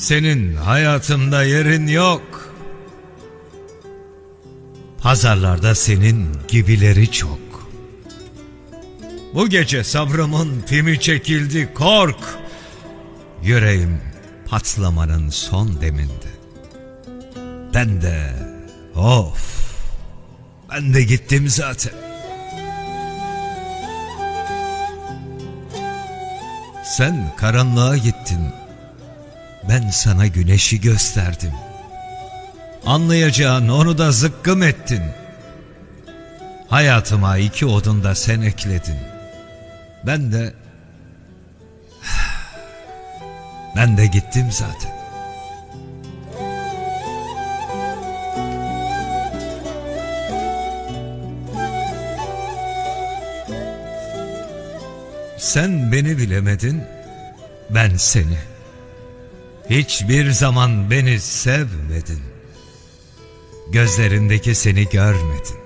Senin hayatımda yerin yok. Pazarlarda senin gibileri çok. Bu gece sabrımın pimi çekildi kork. Yüreğim patlamanın son deminde. Ben de of ben de gittim zaten. Sen karanlığa gittin. Ben sana güneşi gösterdim. Anlayacağın onu da zıkkım ettin. Hayatıma iki odun da sen ekledin. Ben de... Ben de gittim zaten. Sen beni bilemedin, ben seni. Hiçbir zaman beni sevmedin. Gözlerindeki seni görmedin.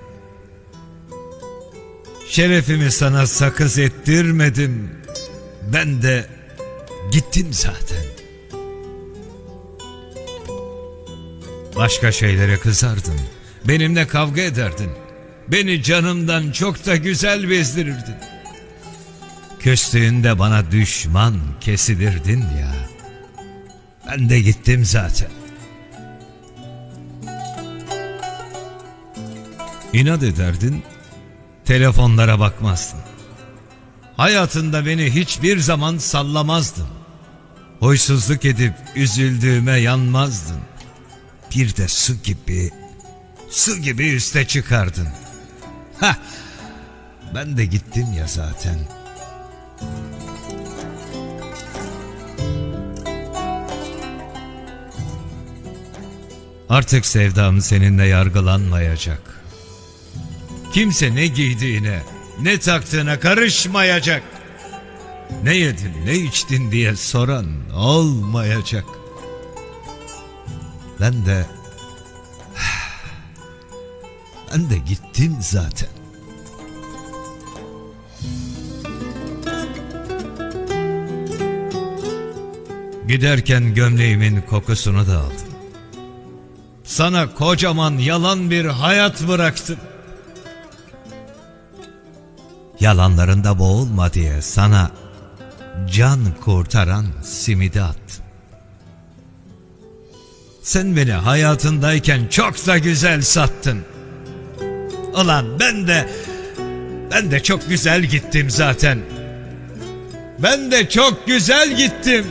Şerefimi sana sakız ettirmedim. Ben de gittim zaten. Başka şeylere kızardın. Benimle kavga ederdin. Beni canımdan çok da güzel bezdirirdin. Küstüğünde bana düşman kesilirdin ya. Ben de gittim zaten. İnat ederdin, telefonlara bakmazdın. Hayatında beni hiçbir zaman sallamazdın. Huysuzluk edip üzüldüğüme yanmazdın. Bir de su gibi, su gibi üste çıkardın. Hah, ben de gittim ya zaten. Artık sevdam seninle yargılanmayacak. Kimse ne giydiğine, ne taktığına karışmayacak. Ne yedin, ne içtin diye soran olmayacak. Ben de... Ben de gittim zaten. Giderken gömleğimin kokusunu da aldım. Sana kocaman yalan bir hayat bıraktım. Yalanlarında boğulma diye sana can kurtaran simidi attım. Sen beni hayatındayken çok da güzel sattın. Ulan ben de ben de çok güzel gittim zaten. Ben de çok güzel gittim.